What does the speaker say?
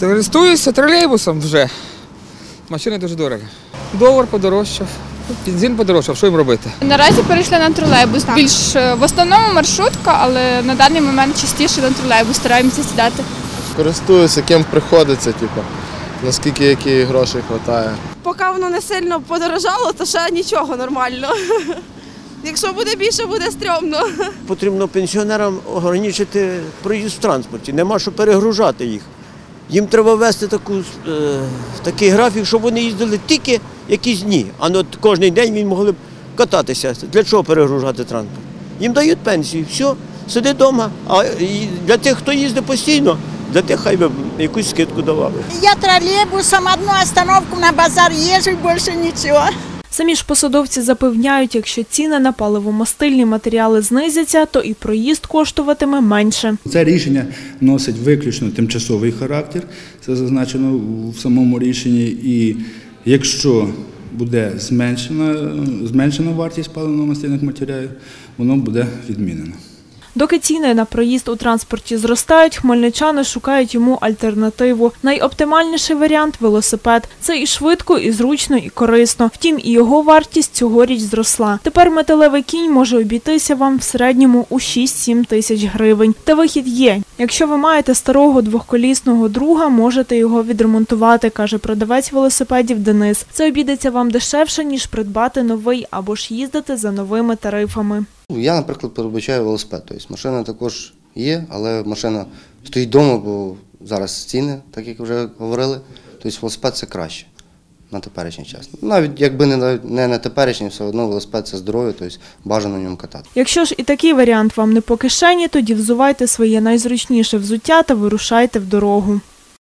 Користуюся тролейбусом вже. Машини дуже дорогі. Долар подорожчав, бензин подорожчав, що їм робити? Наразі перейшли на тролейбус. Більш е, в основному маршрутка, але на даний момент частіше на тролейбус стараємося сідати. Користуюся, ким приходиться, типу, наскільки які грошей вистачає. Поки воно не сильно подорожало, то ще нічого нормально. Якщо буде більше, буде стрьомно. Потрібно пенсіонерам ограничити проїзд в транспорті, нема що перегружати їх. Їм треба вести таку, е, такий графік, щоб вони їздили тільки якісь дні, а не от кожен день він могли б кататися. Для чого перегружати транспорт? Їм дають пенсію, все, сиди вдома. А для тих, хто їздить постійно, для тих хай би якусь скидку давали. Я троллейбусом одну остановку на базар езжу, и больше ничего. Самі ж посадовці запевняють, якщо ціни на паливомастильні матеріали знизяться, то і проїзд коштуватиме менше. Це рішення носить виключно тимчасовий характер, це зазначено в самому рішенні. І якщо буде зменшена, зменшена вартість паливно-мастильних матеріалів, воно буде відмінено. Доки ціни на проїзд у транспорті зростають, хмельничани шукають йому альтернативу. Найоптимальніший варіант велосипед. Це і швидко, і зручно, і корисно. Втім, і його вартість цьогоріч зросла. Тепер металевий кінь може обійтися вам в середньому у 6-7 тисяч гривень. Та вихід є. Якщо ви маєте старого двохколісного друга, можете його відремонтувати, каже продавець велосипедів Денис. Це обійдеться вам дешевше, ніж придбати новий або ж їздити за новими тарифами. Ну, Я, наприклад, передбачаю велосипед. Тобто машина також є, але машина стоїть вдома, бо зараз ціни, так як вже говорили. Тобто велосипед це краще на теперішній час. Навіть якби не, не на теперішній, все одно велосипед це здоров'я, тобто бажано на ньому катати. Якщо ж і такий варіант вам не по кишені, тоді взувайте своє найзручніше взуття та вирушайте в дорогу.